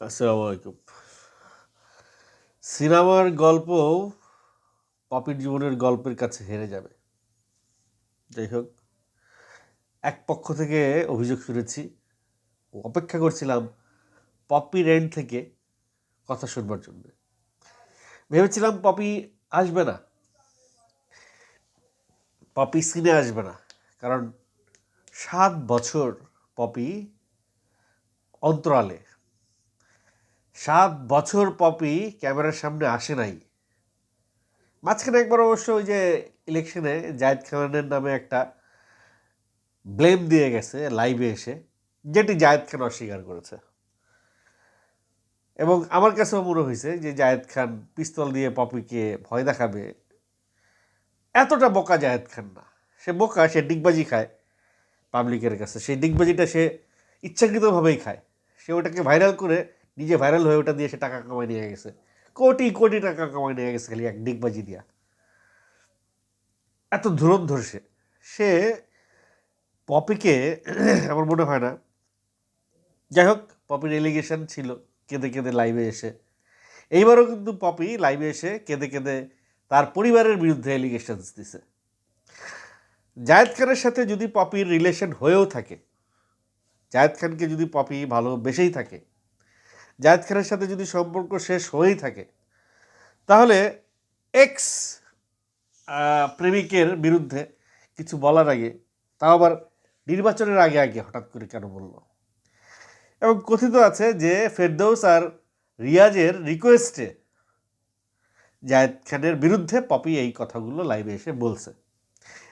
আসসালামু আলাইকুম সিনেমার গল্প পপির জীবনের গল্পের কাছে হেরে যাবে। যাই হোক, এক পক্ষ থেকে অভিযোগ শুনেছি অপেক্ষা করছিলাম পপির এন্ড থেকে কথা শুনবার জন্য। ভেবেছিলাম পপি আসবে না। পপি সিনে আসবে না, কারণ সাত বছর পপি অন্তরালে সাত বছর পপি ক্যামেরার সামনে আসে নাই। মাঝখানে একবার অবশ্য ওই যে ইলেকশনে জায়েদ খানের নামে একটা ব্লেম দিয়ে গেছে, লাইভে এসে, যেটি জায়েদ খান অস্বীকার করেছে। এবং আমার কাছেও মনে হয়েছে যে জায়েদ খান পিস্তল দিয়ে পপিকে ভয় দেখাবে, এতটা বোকা জায়েদ খান না। সে বোকা, সে ডিগবাজি খায় পাবলিকের কাছে, সেই ডিগবাজিটা সে ইচ্ছাকৃতভাবেই খায়। সে ওটাকে ভাইরাল করে নিজে ভাইরাল হয়ে ওটা দিয়ে সে টাকা কামাই নিয়ে গেছে। কোটি কোটি টাকা কামাই নিয়ে গেছে খালি এক ডিগবাজি দিয়া। এত ধুরন্ধর সে। সে পপিকে, আমার মনে হয় না। যাই হোক পপির এলিগেশন ছিল, কেঁদে কেঁদে লাইভে এসে। এইবারও কিন্তু পপি লাইভে এসে কেঁদে কেঁদে তার পরিবারের বিরুদ্ধে এলিগেশনস দিছে। জায়েদ খানের সাথে যদি পপির রিলেশন হয়েও থাকে, জায়েদ খানকে যদি পপি ভালোবেসেই থাকে জায়েদ খানের সাথে যদি সম্পর্ক শেষ হয়েই থাকে, তাহলে এক্স প্রেমিকের বিরুদ্ধে কিছু বলার আগে, তাও আবার নির্বাচনের আগে আগে হঠাৎ করে কেন বলল? এবং কথিত আছে যে ফেরদৌস আর রিয়াজের রিকোয়েস্টে জায়েদ খানের বিরুদ্ধে পপি এই কথাগুলো লাইভে এসে বলছে।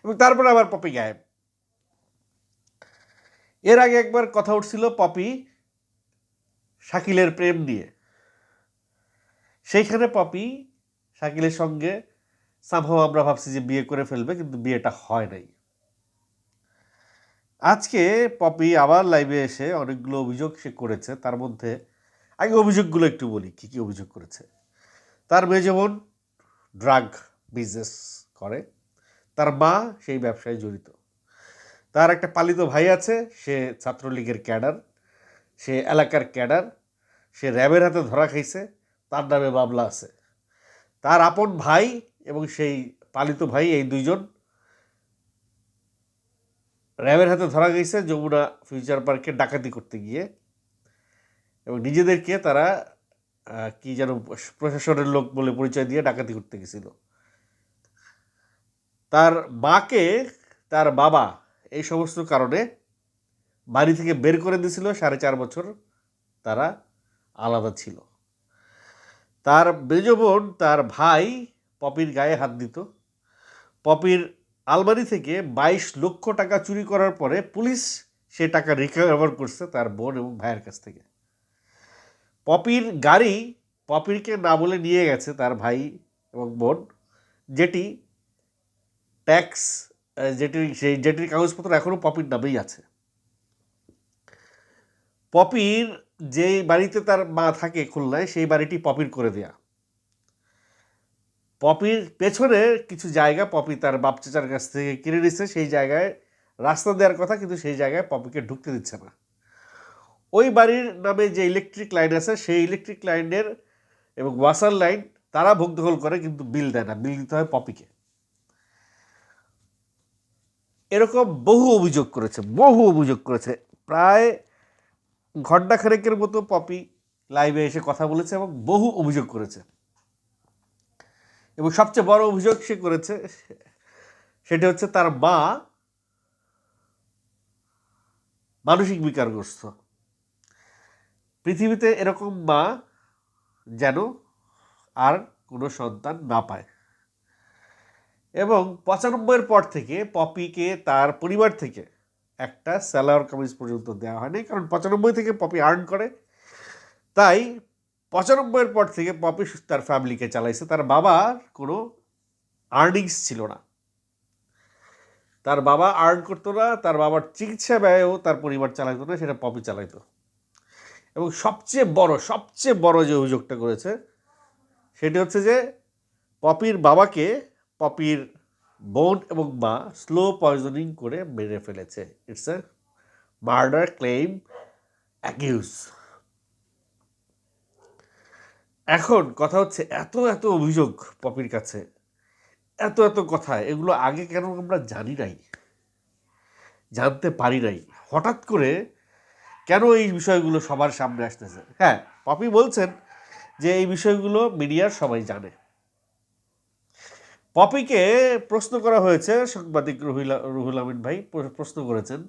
এবং তারপরে আবার পপি গায়েব। এর আগে একবার কথা উঠছিল পপি শাকিলের প্রেম নিয়ে সেইখানে পপি শাকিলের সঙ্গে সামহাও আমরা ভাবছি যে বিয়ে করে ফেলবে, কিন্তু বিয়েটা হয় নাই। আজকে পপি আবার লাইভে এসে অনেকগুলো অভিযোগ সে করেছে। তার মধ্যে আগে অভিযোগগুলো একটু বলি, কী কী অভিযোগ করেছে। তার মেয়ে যেমন ড্রাগ বিজনেস করে। তার মা সেই ব্যবসায় জড়িত। তার একটা পালিত ভাই আছে, সে ছাত্রলীগের ক্যাডার। সে এলাকার ক্যাডার। সে র্যাবের হাতে ধরা খাইছে, তার নামে মামলা আছে। তার আপন ভাই এবং সেই পালিত ভাই, এই দুইজন র্যাবের হাতে ধরা গেছে যমুনা ফিউচার পার্কে ডাকাতি করতে গিয়ে এবং নিজেদেরকে তারা কি যেন প্রশাসনের লোক বলে পরিচয় দিয়ে ডাকাতি করতে গেছিল। তার মাকে, তার বাবা এই সমস্ত কারণে বাড়ি থেকে বের করে দিয়েছিল, সাড়ে চার বছর তারা আলাদা ছিল। তার মেজ বোন তার ভাই পপির গায়ে হাত দিত। পপির আলমারি থেকে বাইশ লক্ষ টাকা চুরি করার পরে পুলিশ সে টাকা রিকভার করছে তার বোন এবং ভাইয়ের কাছ থেকে। পপির গাড়ি পপিরকে না বলে নিয়ে গেছে তার ভাই এবং বোন, যেটি ট্যাক্স যেটির সেই যেটির কাগজপত্র এখনও পপির নামেই আছে। পপির যে বাড়িতে তার মা থাকে খুলনায়, সেই বাড়িটি পপির করে দেয়া। পপির পেছনে কিছু জায়গা পপি তার বাপ চাচার কাছ থেকে কিনে নিচ্ছে, সেই জায়গায় রাস্তা দেওয়ার কথা, কিন্তু সেই জায়গায় পপিকে ঢুকতে দিচ্ছে না। ওই বাড়ির নামে যে ইলেকট্রিক লাইন আছে, সেই ইলেকট্রিক লাইনের এবং ওয়াসার লাইন তারা ভোগ দখল করে, কিন্তু বিল দেয় না। বিল দিতে হয় পপিকে। এরকম বহু অভিযোগ করেছে, বহু অভিযোগ করেছে। প্রায় ঘণ্টা খানেকের মতো পপি লাইভে এসে কথা বলেছে এবং বহু অভিযোগ করেছে। এবং সবচেয়ে বড় অভিযোগ সে করেছে, সেটা হচ্ছে তার মা মানসিক বিকারগ্রস্ত। পৃথিবীতে এরকম মা যেন আর কোনো সন্তান না পায়। এবং পঁচানব্বইয়ের পর থেকে পপিকে তার পরিবার থেকে একটা স্যালার কামিজ পর্যন্ত দেওয়া হয়নি, কারণ পঁচানব্বই থেকে পপি আর্ন করে। তাই পঁচানব্বইয়ের পর থেকে পপি তার ফ্যামিলিকে চালাইছে। তার বাবার কোনো আর্নিংস ছিল না। তার বাবা আর্ন করতো না, তার বাবার চিকিৎসা ব্যয়ও তার পরিবার চালাইতো না, সেটা পপি চালাইতো। এবং সবচেয়ে বড় সবচেয়ে বড় যে অভিযোগটা করেছে, সেটি হচ্ছে যে পপির বাবাকে, পপির বোন এবং মা স্লো পয়জনিং করে মেরে ফেলেছে। It's a murder claim accuse এখন কথা হচ্ছে, এত এত অভিযোগ পপির কাছে, এত এত কথা, এগুলো আগে কেন আমরা জানি নাই? জানতে পারি নাই। হঠাৎ করে কেন এই বিষয়গুলো সবার সামনে আসতেছে? হ্যাঁ পপি বলছেন যে এই বিষয়গুলো মিডিয়ার সবাই জানে। পপিকে প্রশ্ন করা হয়েছে, সাংবাদিক রুহুল রুহুল আমিন ভাই প্রশ্ন করেছেন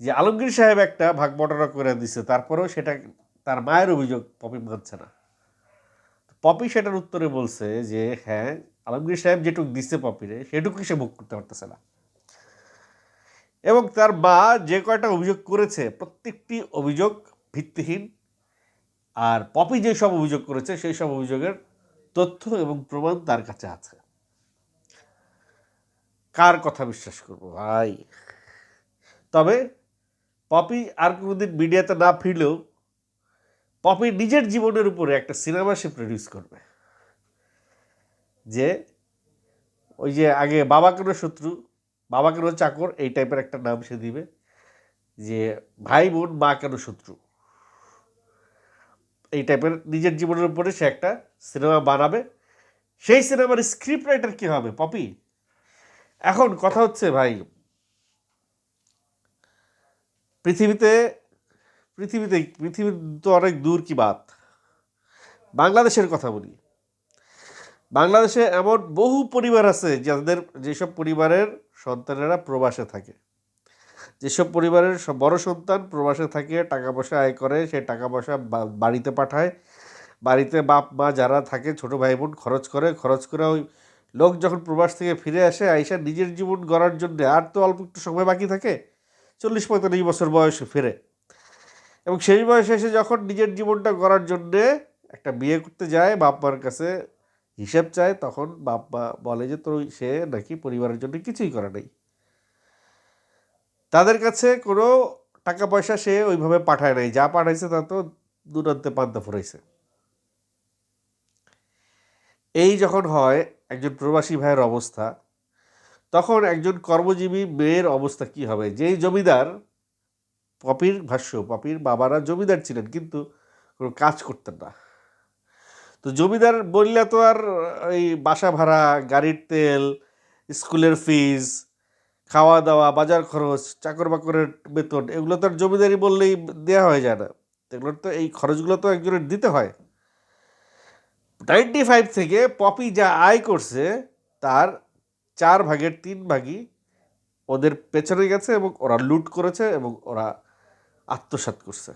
যে আলমগীর সাহেব একটা ভাগ বটনা করে দিছে, তারপরেও সেটা তার মায়ের অভিযোগ, পপি মানছে না। পপি সেটার উত্তরে বলছে যে হ্যাঁ আলমগীর সাহেব যেটুকু দিচ্ছে পপিরে, সেটুকুই সে ভোগ করতে পারতেছে না। এবং তার মা যে কয়টা অভিযোগ করেছে, প্রত্যেকটি অভিযোগ ভিত্তিহীন। আর পপি যে সব অভিযোগ করেছে সেই সব অভিযোগের তথ্য এবং প্রমাণ তার কাছে আছে। কার কথা বিশ্বাস করব? ভাই। তবে পপি আর কোনোদিন মিডিয়াতে না ফিরলেও পপি নিজের জীবনের উপরে একটা সিনেমা সে প্রডিউস করবে। যে ওই যে আগে বাবা কেন শত্রু, বাবা কেন চাকর, এই টাইপের একটা নাম সে দিবে যে ভাই, বোন, মা কেন শত্রু। এই টাইপের নিজের জীবনের উপরে সে একটা সিনেমা বানাবে। সেই সিনেমার স্ক্রিপ্ট রাইটার কী হবে পপি? এখন কথা হচ্ছে ভাই, পৃথিবীতে পৃথিবীতে পৃথিবী তো অনেক দূর কি বাত। বাংলাদেশের কথা বলি। বাংলাদেশে এমন বহু পরিবার আছে যাদের যেসব পরিবারের সন্তানেরা প্রবাসে থাকে। যেসব পরিবারের বড় সন্তান প্রবাসে থাকে, টাকা পয়সা আয় করে, সে টাকা পয়সা বাড়িতে পাঠায়। বাড়িতে বাপ মা যারা থাকে, ছোট ভাই বোন খরচ করে খরচ করে ওই লোক যখন প্রবাস থেকে ফিরে আসে আইসা নিজের জীবন গড়ার জন্য আর তো অল্প একটু সময় বাকি থাকে, চল্লিশ পঁয়তাল্লিশ বছর বয়সে ফিরে। এবং সেই বয়সে এসে যখন নিজের জীবনটা গড়ার জন্যে একটা বিয়ে করতে যায় বাপ মার কাছে হিসেব চায়, তখন বাপ মা বলে যে, তোর সে নাকি পরিবারের জন্য কিছুই করে নাই। তাদের কাছে কোনো টাকা পয়সা সে ওইভাবে পাঠায় নাই। যা পাঠাইছে তা তো দুরান্তে পান্তা ফুরাইছে। এই যখন হয় একজন প্রবাসী ভাইয়ের অবস্থা, তখন একজন কর্মজীবী মেয়ের অবস্থা কি হবে? যেই জমিদার, পপির ভাষ্য, পপির বাবারা জমিদার ছিলেন, কিন্তু কোনো কাজ করতেন না। তো জমিদার বললে তো আর এই বাসা ভাড়া, গাড়ির তেল, স্কুলের ফিজ খাওয়া দাওয়া বাজার খরচ চাকর বাকরের বেতন, এগুলো তো আর জমিদারি বললেই দেওয়া হয়ে যায় না। এগুলোর তো এই খরচগুলো তো একজনের দিতে হয়। নাইনটি ফাইভ থেকে পপি যা আয় করছে, তার চার ভাগের তিন ভাগই ওদের পেছনে গেছে এবং ওরা লুট করেছে এবং ওরা আত্মসাৎ করছে।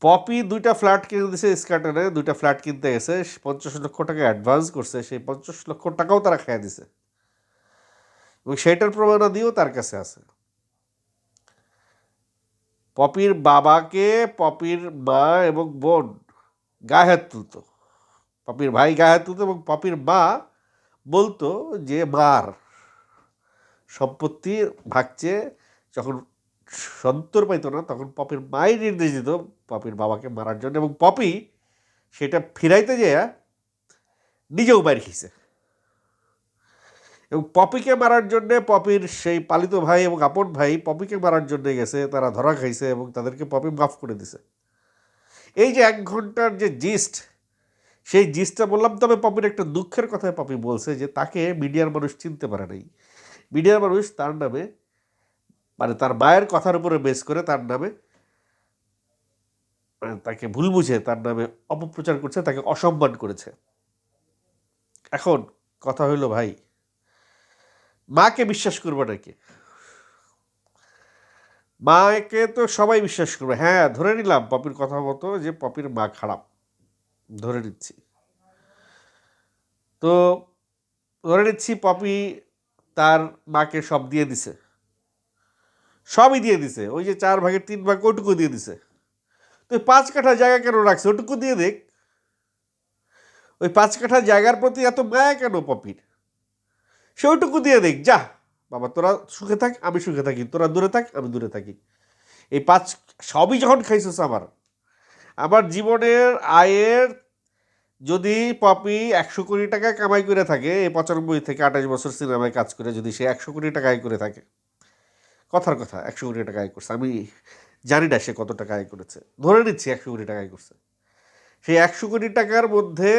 পপি দুইটা ফ্ল্যাট কিনে দিয়েছে স্কার্টনে দুইটা ফ্ল্যাট কিনতে গেছে পঞ্চাশ লক্ষ টাকা অ্যাডভান্স করছে, সেই পঞ্চাশ লক্ষ টাকাও তারা খেয়ে দিছে। এবং সেটার প্রমাণাদিও তার কাছে আছে। পপির বাবাকে, পপির মা এবং বোন গায়ে হাত তুলতো। পপির ভাই গায়ে হাত তুলতো এবং পপির মা বলতো যে, মার। সম্পত্তি ভাগছে, যখন সন্তর পাইতো না, তখন পপির মাই নির্দেশ দিত পপির বাবাকে মারার জন্য এবং পপি সেটা ফিরাইতে যেয়া নিজেও বাইর খেয়েছে এবং পপিকে মারার জন্যে পপির সেই পালিত ভাই এবং আপন ভাই পপিকে মারার জন্য গেছে, তারা ধরা খাইছে এবং তাদেরকে পপি মাফ করে দিছে। এই যে এক ঘণ্টার যে জিস্ট সেই জিস্টটা বললাম, তবে পপির একটা দুঃখের কথায় পপি বলছে যে তাকে মিডিয়ার মানুষ চিনতে পারে নাই। মিডিয়ার মানুষ তার নামে মানে তার মায়ের কথার উপরে বেস করে তার নামে মানে তাকে ভুল বুঝে তার নামে অপপ্রচার করছে, তাকে অসম্মান করেছে। এখন কথা হইল, ভাই, মাকে বিশ্বাস করবে নাকি? মাকে তো সবাই বিশ্বাস করবে। হ্যাঁ ধরে নিলাম পপির কথা মতো যে পপির মা খারাপ। ধরে নিচ্ছি। তো ধরে নিচ্ছি পপি তার মাকে সব দিয়ে দিছে। সবই দিয়ে দিছে। ওই যে চার ভাগের তিন ভাগ ওটুকু দিয়ে দিছে। তো ওই পাঁচ কাঠা জায়গা কেন রাখছে? ওটুকু দিয়ে দেখ। ওই পাঁচ কাঠা জায়গার প্রতি এত মায়া কেন পপির? সে ওইটুকু দিয়ে দেখ, যা। বাবা, তোরা সুখে থাক, আমি সুখে থাকি। তোরা দূরে থাক, আমি দূরে থাকি। এই পাঁচ সবই যখন খাইছিস আমার আমার জীবনের আয়ের যদি পপি একশো কোটি টাকা কামাই করে থাকে, এই পঁচানব্বই থেকে আঠাশ বছর সিনেমায় কাজ করে যদি সে একশো কোটি টাকা আয় করে থাকে। কথার কথা, একশো কোটি টাকা আয় করছে। আমি জানি না সে কত টাকা আয় করেছে। ধরে নিচ্ছি একশো কোটি টাকা আয় করছে। সেই একশো কোটি টাকার মধ্যে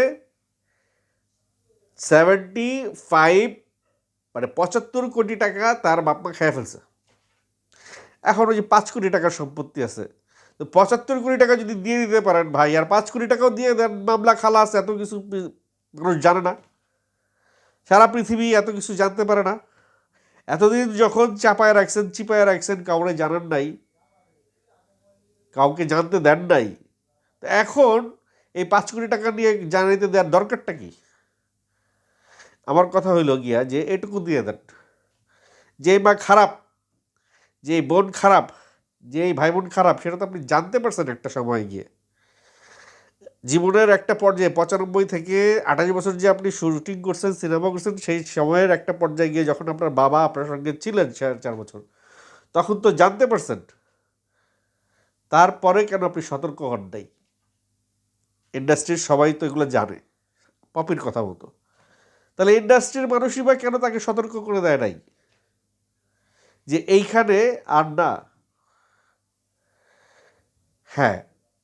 সেভেন্টি ফাইভ মানে পঁচাত্তর কোটি টাকা তার বাপমা খেয়ে ফেলছে। এখন ওই যে পাঁচ কোটি টাকার সম্পত্তি আছে তো পঁচাত্তর কোটি টাকা যদি দিয়ে দিতে পারেন ভাই, আর পাঁচ কোটি টাকাও দিয়ে দেন, মামলা খালাস এত কিছু মানুষ জানে না। সারা পৃথিবী এত কিছু জানতে পারে না। এতদিন যখন চাপায় রাখছেন, চিপায় রাখছেন, কাউরে জানান নাই, কাউকে জানতে দেন নাই, তো এখন এই পাঁচ কোটি টাকা নিয়ে জানাইতে দেওয়ার দরকারটা কি? আমার কথা হইল গিয়া যে, এটুকু দিয়ে দেন। যে মা খারাপ যে বোন খারাপ যে এই ভাই বোন খারাপ, সেটা তো আপনি জানতে পারছেন একটা সময় গিয়ে। জীবনের একটা পর্যায়ে, পঁচানব্বই থেকে আঠাশ বছর যে আপনি শুটিং করছেন, সিনেমা করছেন, সেই সময়ের একটা পর্যায়ে গিয়ে যখন আপনার বাবা আপনার সঙ্গে ছিলেন চার বছর, তখন তো জানতে পারছেন। তারপরে কেন আপনি সতর্ক হন নাই? ইন্ডাস্ট্রির সবাই তো এগুলো জানে, পপির কথা মতো তাহলে ইন্ডাস্ট্রির মানুষই বা কেন তাকে সতর্ক করে দেয় নাই? যে এইখানে আর না হ্যাঁ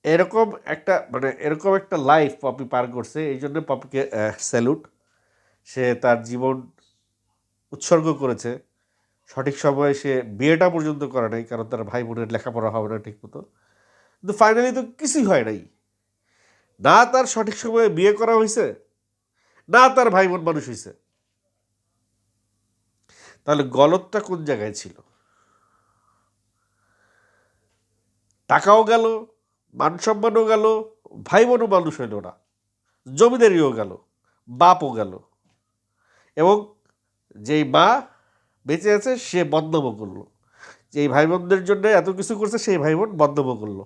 এরকম একটা মানে এরকম একটা লাইফ পপি পার করছে, এই জন্য পপিকে স্যালুট সে তার জীবন উৎসর্গ করেছে। সঠিক সময়ে সে বিয়েটা পর্যন্ত করে নাই, কারণ তার ভাই বোনের লেখাপড়া হবে না ঠিক মতো কিন্তু ফাইনালি তো কিছুই হয় নাই। না তার সঠিক সময়ে বিয়ে করা হয়েছে, না তার ভাই বোন মানুষ হয়েছে। তাহলে গলতটা কোন জায়গায় ছিল? টাকাও গেল, মান সম্মানও গেল ভাই বোনও মানুষ হইল না। জমিদারিও গেল, বাপও গেল। এবং যেই মা বেঁচে আছে, সে বদনামও করল। যেই ভাই বোনদের জন্য এত কিছু করছে, সেই ভাই বোন বদনামও করল।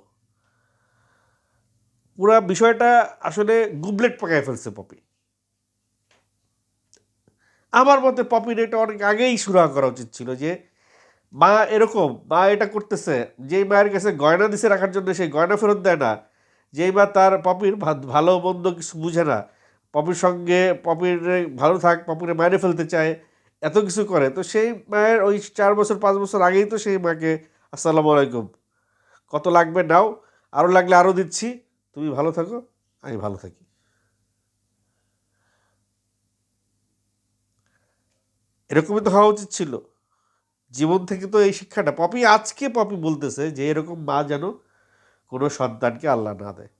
পুরা বিষয়টা আসলে গুবলেট পাকায় ফেলছে পপি। আমার মতে পপির এটা অনেক আগেই সুরাহা করা উচিত ছিল যে মা এরকম মা এটা করতেছে, যেই মায়ের কাছে গয়না দিছে রাখার জন্য সেই গয়না ফেরত দেয় না, যেই মা তার পপির ভালো মন্দ কিছু বুঝে না, পপির সঙ্গে পপির ভালো থাক, পপিরে মায়েরে ফেলতে চায়, এত কিছু করে। তো সেই মায়ের ওই চার বছর, পাঁচ বছর আগেই তো সেই মাকে, আসসালামু আলাইকুম, কত লাগবে নাও আরও লাগলে আরও দিচ্ছি, তুমি ভালো থাকো, আমি ভালো থাকি। এরকমই তো হওয়া উচিত ছিল। জীবন থেকে তো এই শিক্ষাটা। পপি আজকে পপি বলতেছে যে, এরকম মা যেন কোনো সন্তানকে আল্লাহ না দেয়।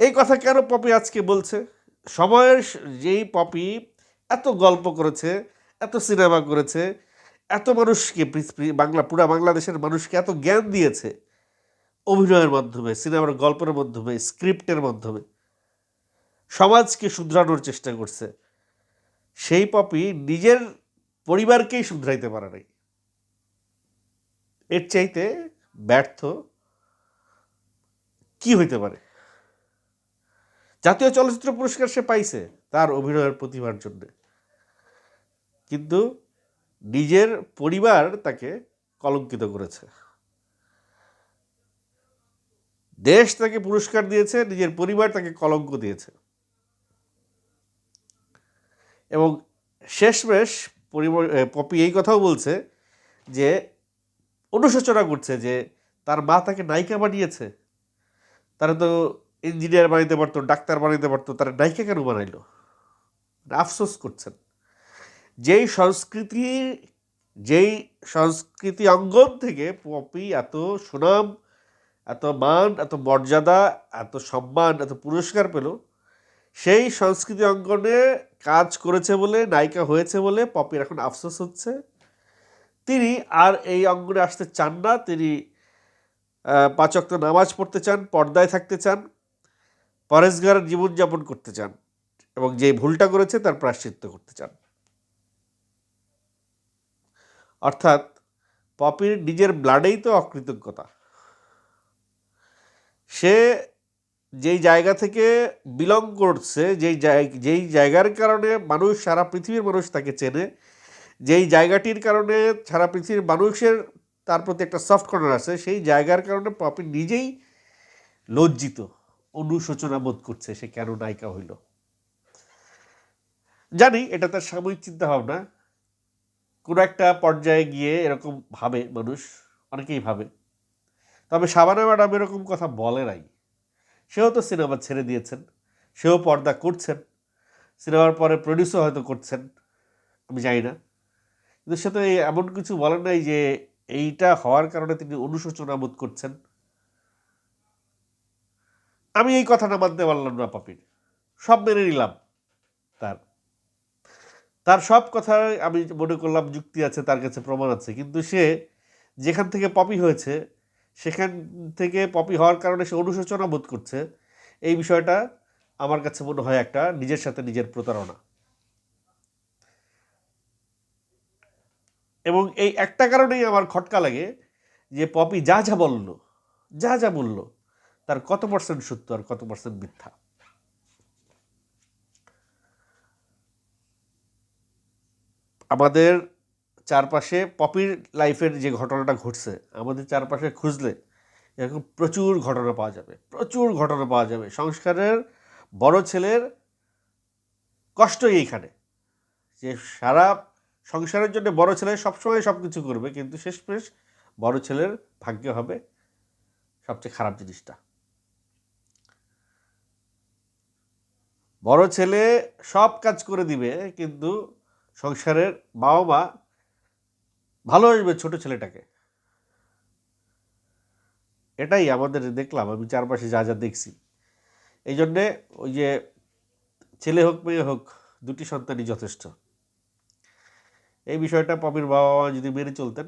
এই কথা কেন পপি আজকে বলছে? সময়ের যেই পপি এত গল্প করেছে, এত সিনেমা করেছে, এত মানুষকে বাংলা, পুরা বাংলাদেশের মানুষকে এত জ্ঞান দিয়েছে অভিনয়ের মাধ্যমে, সিনেমার গল্পের মাধ্যমে, স্ক্রিপ্টের মাধ্যমে, সমাজকে শুধরানোর চেষ্টা করছে। সেই পপি নিজের পরিবারকেই শুধরাইতে পারে নাই। এর চাইতে ব্যর্থ কি হইতে পারে? জাতীয় চলচ্চিত্র পুরস্কার সে পাইছে তার অভিনয়ের প্রতিভার জন্য। কিন্তু নিজের পরিবার তাকে কলঙ্কিত করেছে। দেশ তাকে পুরস্কার দিয়েছে, নিজের পরিবার তাকে কলঙ্ক দিয়েছে। এবং শেষমেশ পপি এই কথাও বলছে যে অনুশোচনা করছে যে তার মা তাকে নায়িকা বানিয়েছে। তারা তো ইঞ্জিনিয়ার বানাইতে পারতো, ডাক্তার বানাইতে পারতো, তারা নায়িকা কেন বানাইলো? আফসোস করছেন। যেই সংস্কৃতি যেই সংস্কৃতি অঙ্গন থেকে পপি এত সুনাম, এত মান, এত মর্যাদা, এত সম্মান, এত পুরস্কার পেল, সেই সংস্কৃতি অঙ্গনে কাজ করেছে বলে, নায়িকা হয়েছে বলে পপির এখন আফসোস হচ্ছে। তিনি আর এই অঙ্গনে আসতে চান না। তিনি আহ, পাঁচ ওয়াক্ত নামাজ পড়তে চান পর্দায় থাকতে চান পরেশগার জীবনযাপন করতে চান এবং যে ভুলটা করেছে তার প্রায়শ্চিত্ত করতে চান। অর্থাৎ পপির নিজের ব্লাডেই তো অকৃতজ্ঞতা। সে যেই জায়গা থেকে বিলং করছে যেই যেই জায়গার কারণে মানুষ সারা পৃথিবীর মানুষ তাকে চেনে যেই জায়গাটির কারণে সারা পৃথিবীর মানুষের তার প্রতি একটা সফট কর্নার আছে, সেই জায়গার কারণে পপি নিজেই লজ্জিত, অনুশোচনা বোধ করছে সে কেন নায়িকা হইল। জানি এটা তার সাময়িক চিন্তা ভাবনা কোনো একটা পর্যায়ে গিয়ে এরকম ভাবে মানুষ, অনেকেই ভাবে। তবে সাবানা ম্যাডাম এরকম কথা বলে নাই। সেও তো সিনেমা ছেড়ে দিয়েছেন, সেও পর্দা করছেন, সিনেমার পরে প্রডিউসও হয়তো করছেন, আমি জানি না। কিন্তু সে তো এমন কিছু বলেন নাই যে এইটা হওয়ার কারণে তিনি অনুশোচনা বোধ করছেন। আমি এই কথাটা মানতে পারলাম না পাপির। সব মেনে নিলাম তার। তার সব কথায় আমি মনে করলাম যুক্তি আছে, তার কাছে প্রমাণ আছে। কিন্তু সে যেখান থেকে পপি হয়েছে, সেখান থেকে পপি হওয়ার কারণে সে অনুশোচনা বোধ করছে। এই বিষয়টা আমার কাছে মনে হয় একটা নিজের সাথে নিজের প্রতারণা। এবং এই একটা কারণেই আমার খটকা লাগে যে পপি যা যা বলল, যা যা বলল, তার কত পার্সেন্ট সত্য আর কত পার্সেন্ট মিথ্যা? আমাদের চারপাশে পপির লাইফের যে ঘটনাটা ঘটছে, আমাদের চারপাশে খুঁজলে এরকম প্রচুর ঘটনা পাওয়া যাবে, প্রচুর ঘটনা পাওয়া যাবে। সংস্কারের বড় ছেলের কষ্টই এইখানে, যে সারা সংসারের জন্য বড় ছেলে সবসময় সব কিছু করবে, কিন্তু শেষমেশ বড় ছেলের ভাগ্যে হবে সবচেয়ে খারাপ জিনিসটা। বড় ছেলে সব কাজ করে দিবে, কিন্তু সংসারের বাবা মা ভালোবাসবে ছোট ছেলেটাকে। এটাই আমাদের দেখলাম, আমি চারপাশে যা যা দেখছি। এই জন্যে ওই যে ছেলে হোক, মেয়ে হোক, দুটি সন্তানই যথেষ্ট। এই বিষয়টা পপির বাবা মা যদি মেনে চলতেন,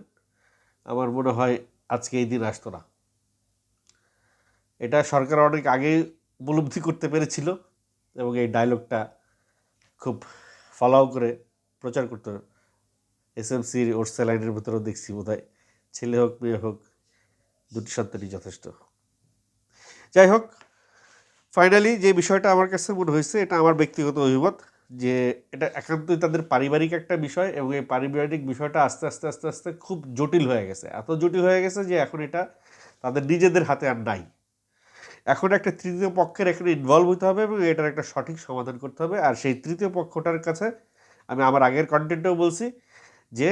আমার মনে হয় আজকে এই দিন আসতো না। এটা সরকার অনেক আগে উপলব্ধি করতে পেরেছিল এবং এই ডায়লগটা খুব ফলাও করে প্রচার করতে এস এম সির ওটসে লাইনের ভিতরেও দেখছি বোধ ছেলে হোক, মেয়ে হোক, দুটি সন্তানই যথেষ্ট। যাই হোক ফাইনালি যে বিষয়টা আমার কাছে মনে হয়েছে, এটা আমার ব্যক্তিগত অভিমত। যে এটা একান্তই তাদের পারিবারিক একটা বিষয় এবং এই পারিবারিক বিষয়টা আস্তে আস্তে আস্তে আস্তে খুব জটিল হয়ে গেছে। এত জটিল হয়ে গেছে যে এখন এটা তাদের নিজেদের হাতে আর নাই। এখন একটা তৃতীয় পক্ষের এখানে ইনভলভ হতে হবে এবং এটার একটা সঠিক সমাধান করতে হবে। আর সেই তৃতীয় পক্ষটার কাছে আমি আমার আগের কন্টেন্টেও বলছি যে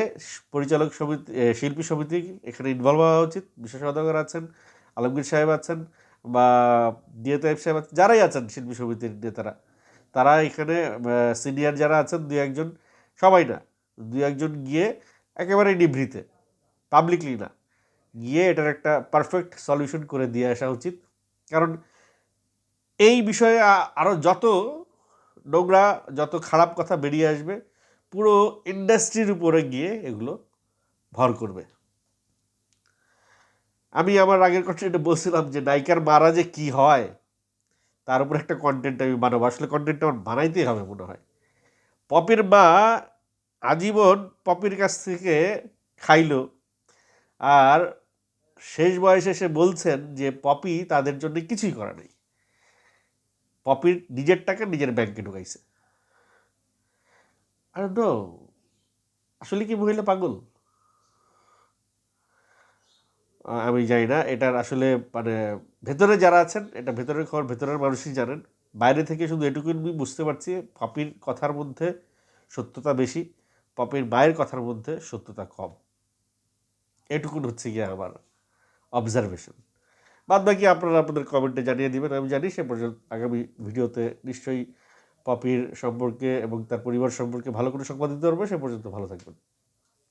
পরিচালক সমিতি শিল্পী সমিতি এখানে ইনভলভ হওয়া উচিত। বিশেষ অধ্যক্ষর আছেন, আলমগীর সাহেব আছেন বা তাইব সাহেব আছেন, যারাই আছেন শিল্পী সমিতির নেতারা। তারা এখানে সিনিয়র যারা আছেন দুই একজন, সবাই না দু একজন গিয়ে একেবারে নিভৃতে পাবলিকলি না, গিয়ে এটার একটা পারফেক্ট সলিউশন করে দিয়ে আসা উচিত। কারণ এই বিষয়ে আরও যত নোংরা, যত খারাপ কথা বেরিয়ে আসবে, পুরো ইন্ডাস্ট্রির উপরে গিয়ে এগুলো ভর করবে। আমি আমার আগের কন্টেন্টে বলছিলাম যে, নায়িকার মারা যে কী হয় তার উপর একটা কন্টেন্ট আমি বানাবো। আসলে কন্টেন্টটা আমার বানাইতেই হবে মনে হয়। পপির মা আজীবন পপির কাছ থেকে খাইলো। আর শেষ বয়সে সে বলছেন যে, পপি তাদের জন্য কিছুই করা নেই। পপির নিজের টাকা নিজের ব্যাংকে ঢুকাইছে। আর নো আসলে কি মহিলা পাগল? আমি জানি না। এটার আসলে মানে ভেতরে যারা আছেন, এটা ভেতরের খবর, ভেতরের মানুষই জানেন। বাইরে থেকে শুধু এটুকু বুঝতে পারছি, পপির কথার মধ্যে সত্যতা বেশি, পপির মায়ের কথার মধ্যে সত্যতা কম। এটুকুন হচ্ছে গিয়ে আমার অবজারভেশন বাদ বাকি আপনারা আপনাদের কমেন্টে জানিয়ে দেবেন, আমি জানি সে পর্যন্ত আগামী ভিডিওতে নিশ্চয়ই পপির সম্পর্কে এবং তার পরিবার সম্পর্কে ভালো করে সংবাদ দিতে পারব, সে পর্যন্ত ভালো থাকবেন।